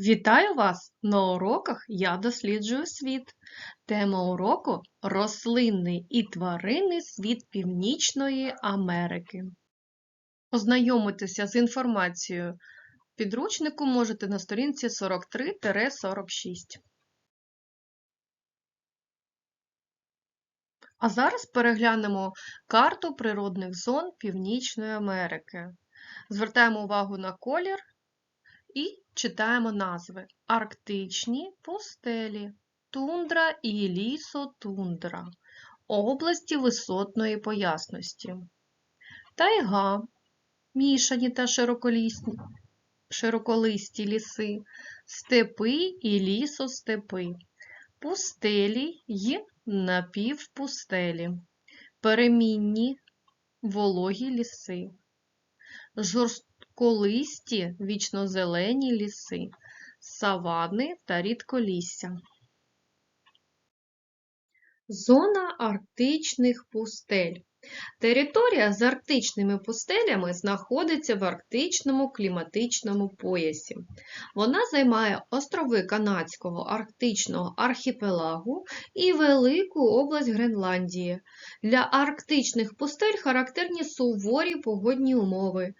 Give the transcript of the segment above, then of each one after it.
Вітаю вас на уроках Я досліджую світ. Тема уроку рослинний і тваринний світ Північної Америки. Ознайомитися з інформацією підручнику можете на сторінці 43-46. А зараз переглянемо карту природних зон Північної Америки. Звертаємо увагу на колір і читаємо назви: Арктичні пустелі, тундра і лісотундра, області висотної поясності, тайга, мішані та широколісні, широколисті ліси, степи і лісостепи, пустелі й напівпустелі, перемінні вологі ліси, жорстколисті вічнозелені ліси, савани та рідколісся. Зона арктичних пустель. Територія з арктичними пустелями знаходиться в арктичному кліматичному поясі. Вона займає острови Канадського арктичного архіпелагу і велику область Гренландії. Для арктичних пустель характерні суворі погодні умови.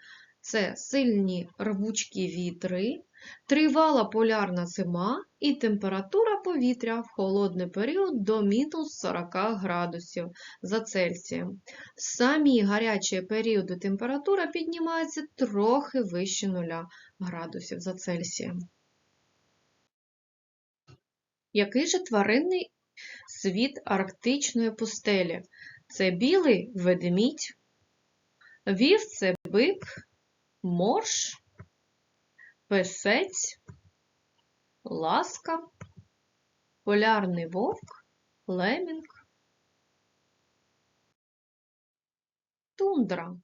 Це сильні рвучкі вітри, тривала полярна зима і температура повітря в холодний період до мінус 40 градусів за Цельсієм. Самі гарячі періоди температура піднімається трохи вище 0 градусів за Цельсієм. Який же тваринний світ арктичної пустелі? Це білий ведмідь, вівце бик, морж, песець, ласка, полярний вовк, лемінг, тундра.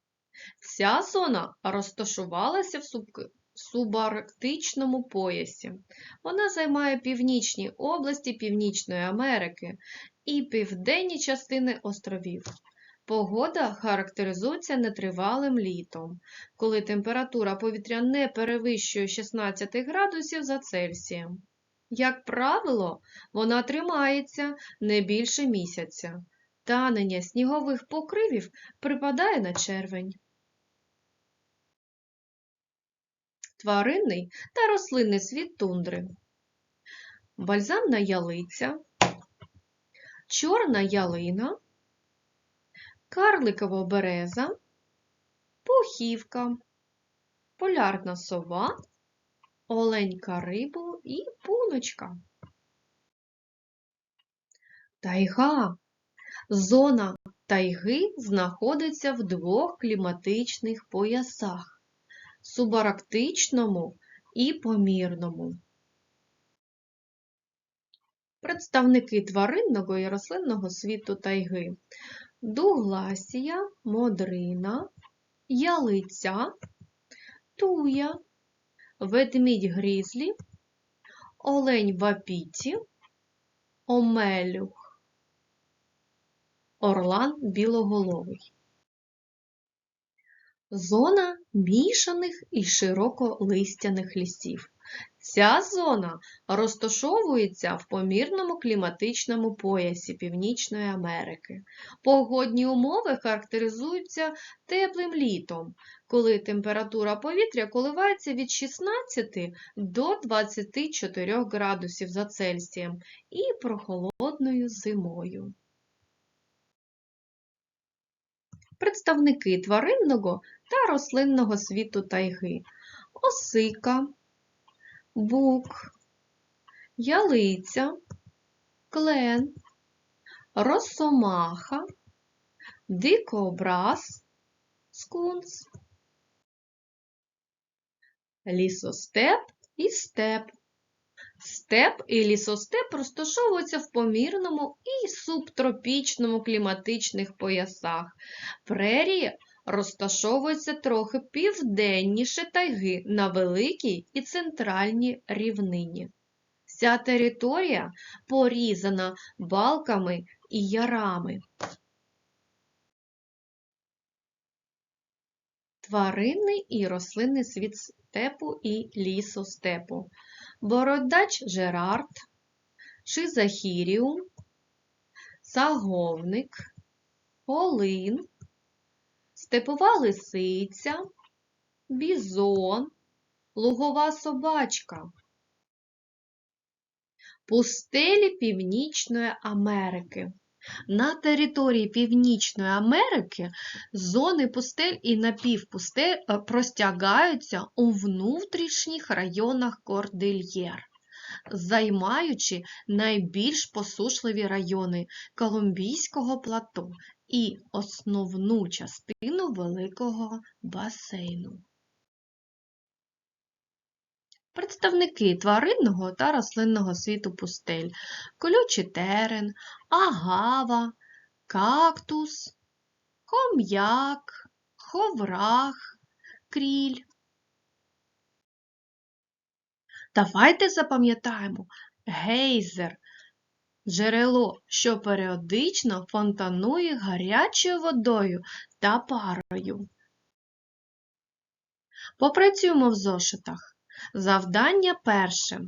Ця зона розташувалася в субарктичному поясі. Вона займає північні області Північної Америки і південні частини островів. Погода характеризується нетривалим літом, коли температура повітря не перевищує 16 градусів за Цельсієм. Як правило, вона тримається не більше місяця. Танення снігових покривів припадає на червень. Тваринний та рослинний світ тундри. Бальзамна ялиця, чорна ялина, карликова береза, пухівка, полярна сова, олень карибу і пуночка. Тайга. Зона тайги знаходиться в двох кліматичних поясах субарктичному і помірному. Представники тваринного і рослинного світу тайги дугласія, модрина, ялиця, туя, ведмідь грізлі, олень вапіті, омелюх, орлан білоголовий. Зона мішаних і широколистяних лісів. Ця зона розташовується в помірному кліматичному поясі Північної Америки. Погодні умови характеризуються теплим літом, коли температура повітря коливається від 16 до 24 градусів за Цельсієм і прохолодною зимою. Представники тваринного та рослинного світу тайги. Осика, бук, ялиця, клен, росомаха, дикообраз, скунс, лісостеп і степ. Степ і лісостеп розташовуються в помірному і субтропічному кліматичних поясах. Прерії розташовуються трохи південніше тайги на великій і центральній рівнині. Ця територія порізана балками і ярами. Тваринний і рослинний світ степу і лісостепу. бородач Жерард, Шизахіріум, Саговник, Полин, Степова лисиця, Бізон, Лугова собачка. Пустелі Північної Америки. На території Північної Америки зони пустель і напівпустель е, простягаються у внутрішніх районах Кордильєр, займаючи найбільш посушливі райони Колумбійського плато і основну частину Великого басейну. Представники тваринного та рослинного світу пустель, колючий терен, агава, кактус, хом'як, ховрах, кріль. Давайте запам'ятаємо гейзер – джерело, що періодично фонтанує гарячою водою та парою. Попрацюємо в зошитах. Завдання перше.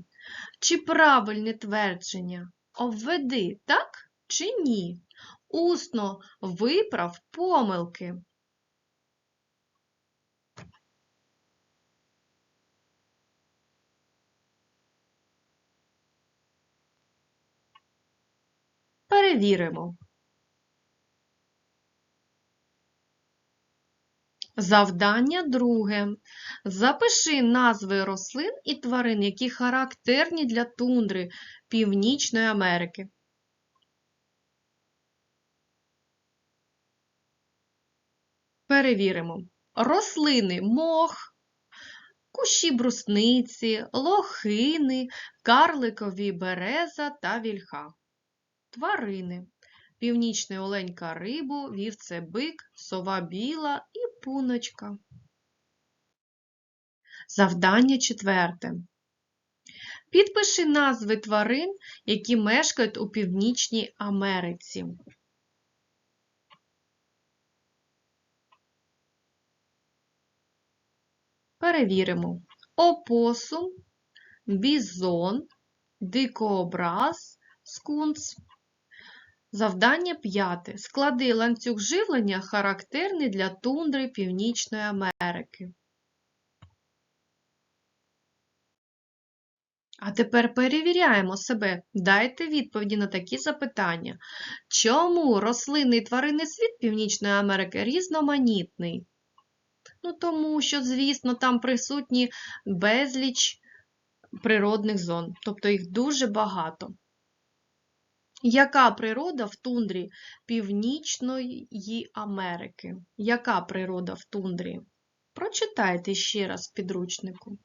Чи правильне твердження? Обведи, так чи ні? Усно виправ помилки. Перевіримо. Завдання друге. Запиши назви рослин і тварин, які характерні для тундри Північної Америки. Перевіримо. Рослини мох, кущі брусниці, лохини, карликові береза та вільха. Тварини. Північний олень карибу, вівце-бик, сова біла і пуночка. Завдання четверте. Підпиши назви тварин, які мешкають у Північній Америці. Перевіримо. Опосум, бізон, дикообраз, скунс. Завдання п'яте. Склади ланцюг живлення, характерний для тундри Північної Америки. А тепер перевіряємо себе. Дайте відповіді на такі запитання. Чому рослинний тваринний світ Північної Америки різноманітний? Ну, тому що, звісно, там присутні безліч природних зон, тобто їх дуже багато. Яка природа в тундрі Північної Америки? Яка природа в тундрі? Прочитайте ще раз в підручнику.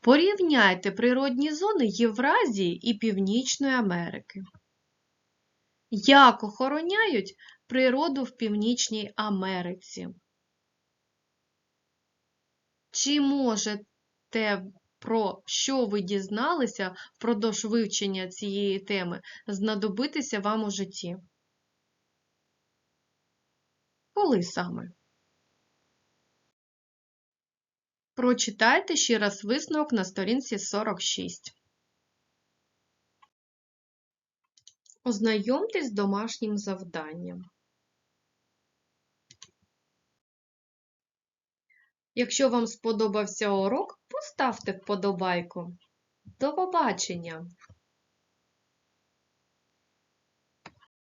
Порівняйте природні зони Євразії і Північної Америки. Як охороняють природу в Північній Америці? Чи можете про що ви дізналися впродовж вивчення цієї теми, знадобитися вам у житті? Коли саме? Прочитайте ще раз висновок на сторінці 46. Ознайомтесь з домашнім завданням. Якщо вам сподобався урок, поставте вподобайку. До побачення!